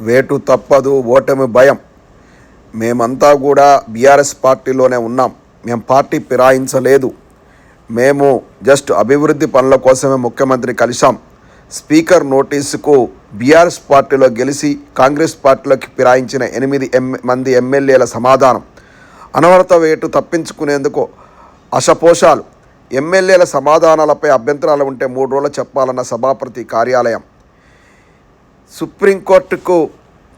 వేటు తప్పదు ఓటమి భయం. మేమంతా కూడా బీఆర్ఎస్ పార్టీలోనే ఉన్నాం. మేము పార్టీ ఫిరాయించలేదు. మేము జస్ట్ అభివృద్ధి పనుల కోసమే ముఖ్యమంత్రి కలిశాం. స్పీకర్ నోటీసుకు బీఆర్ఎస్ పార్టీలో గెలిచి కాంగ్రెస్ పార్టీలోకి ఫిరాయించిన ఎనిమిది ఎం మంది ఎమ్మెల్యేల సమాధానం. అనవరత వేటు తప్పించుకునేందుకు అశపోషాలు. ఎమ్మెల్యేల సమాధానాలపై అభ్యంతరాలు ఉంటే మూడు రోజులు చెప్పాలన్న సభాపతి కార్యాలయం. సుప్రీంకోర్టుకు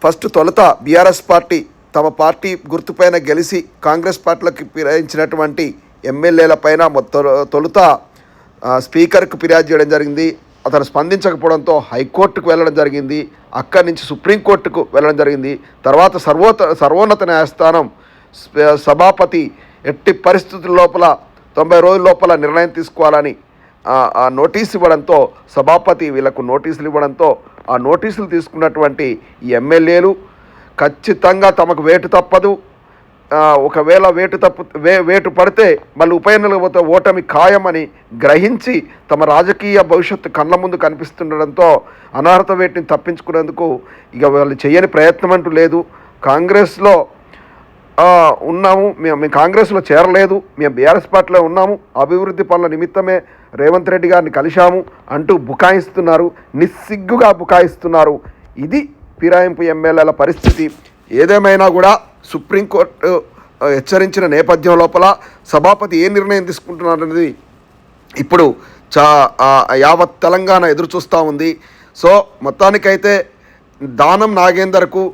ఫస్ట్ తొలుత బీఆర్ఎస్ పార్టీ తమ పార్టీ గుర్తుపైన గెలిచి కాంగ్రెస్ పార్టీలకు ఫిర్యాదించినటువంటి ఎమ్మెల్యేల మొత్త తొలుత స్పీకర్కు ఫిర్యాదు చేయడం జరిగింది. అతను స్పందించకపోవడంతో హైకోర్టుకు వెళ్ళడం జరిగింది. అక్కడి నుంచి సుప్రీంకోర్టుకు వెళ్ళడం జరిగింది. తర్వాత సర్వోత సర్వోన్నత న్యాయస్థానం సభాపతి ఎట్టి పరిస్థితుల లోపల తొంభై రోజుల లోపల నిర్ణయం తీసుకోవాలని ఆ నోటీసు నోటీస్ ఇవ్వడంతో సభాపతి వీళ్ళకు నోటీసులు ఇవ్వడంతో ఆ నోటీసులు తీసుకున్నటువంటి ఎమ్మెల్యేలు ఖచ్చితంగా తమకు వేటు తప్పదు. ఒకవేళ వేటు తప్పు వే వేటు పడితే మళ్ళీ ఉప ఎన్నికలకు ఓటమి ఖాయమని గ్రహించి తమ రాజకీయ భవిష్యత్తు కళ్ళ ముందు కనిపిస్తుండడంతో అనర్హత వేటిని తప్పించుకునేందుకు ఇక వాళ్ళు చేయని ప్రయత్నం అంటూ లేదు. కాంగ్రెస్లో ఉన్నాము. మేము మేము కాంగ్రెస్లో చేరలేదు. మేము బీఆర్ఎస్ పార్టీలో ఉన్నాము. అభివృద్ధి పనుల నిమిత్తమే రేవంత్ రెడ్డి గారిని కలిశాము అంటూ బుకాయిస్తున్నారు. నిస్సిగ్గుగా బుకాయిస్తున్నారు. ఇది ఫిరాయింపు ఎమ్మెల్యేల పరిస్థితి. ఏదేమైనా కూడా సుప్రీంకోర్టు హెచ్చరించిన నేపథ్యం లోపల సభాపతి ఏ నిర్ణయం తీసుకుంటున్నారనేది ఇప్పుడు చా యావత్ తెలంగాణ ఎదురు చూస్తూ ఉంది. సో మొత్తానికైతే దానం నాగేందర్కు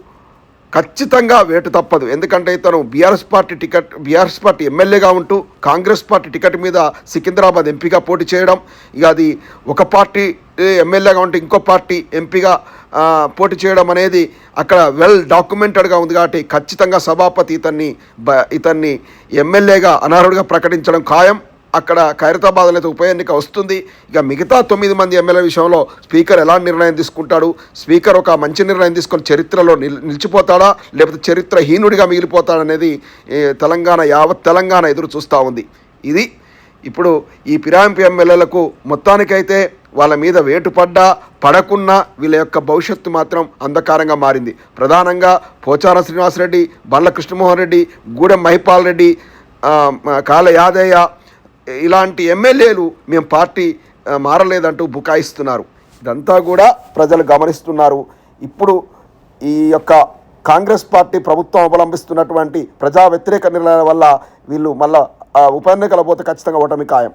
ఖచ్చితంగా వేటు తప్పదు. ఎందుకంటే ఇతను BRS party ticket BRS party ఎమ్మెల్యేగా ఉంటూ కాంగ్రెస్ పార్టీ టికెట్ మీద సికింద్రాబాద్ ఎంపీగా పోటీ చేయడం ఇక అది ఒక పార్టీ ఎమ్మెల్యేగా ఉంటే ఇంకో పార్టీ ఎంపీగా పోటీ చేయడం అనేది అక్కడ వెల్ డాక్యుమెంటెడ్గా ఉంది కాబట్టి ఖచ్చితంగా సభాపతి ఇతన్ని బ ఇతన్ని ఎమ్మెల్యేగా అనర్హుడిగా ప్రకటించడం ఖాయం. అక్కడ ఖైరతాబాద్లో అయితే ఉప ఎన్నిక వస్తుంది. ఇక మిగతా తొమ్మిది మంది ఎమ్మెల్యే విషయంలో స్పీకర్ ఎలా నిర్ణయం తీసుకుంటాడు? స్పీకర్ ఒక మంచి నిర్ణయం తీసుకొని చరిత్రలో నిల్ నిలిచిపోతాడా? లేకపోతే చరిత్రహీనుడిగా మిగిలిపోతాడనేది తెలంగాణ యావత్ తెలంగాణ ఎదురు చూస్తూ ఉంది. ఇది ఇప్పుడు ఈ పిరాయింపు ఎమ్మెల్యేలకు మొత్తానికైతే వాళ్ళ మీద వేటు పడ్డా పడకున్నా వీళ్ళ యొక్క భవిష్యత్తు మాత్రం అంధకారంగా మారింది. ప్రధానంగా పోచారం శ్రీనివాసరెడ్డి బళ్ళ కృష్ణమోహన్ రెడ్డి గూడెం మహిపాల్ రెడ్డి ఆ, కాల యాదయ్య ఇలాంటి ఎమ్మెల్యేలు మేము పార్టీ మారలేదంటూ బుకాయిస్తున్నారు. ఇదంతా కూడా ప్రజలు గమనిస్తున్నారు. ఇప్పుడు ఈ యొక్క కాంగ్రెస్ పార్టీ ప్రభుత్వం అవలంబిస్తున్నటువంటి ప్రజా వ్యతిరేక నిర్ణయాల వల్ల వీళ్ళు మళ్ళా ఉప ఎన్నికల పోతే ఖచ్చితంగా ఓటమి ఖాయం.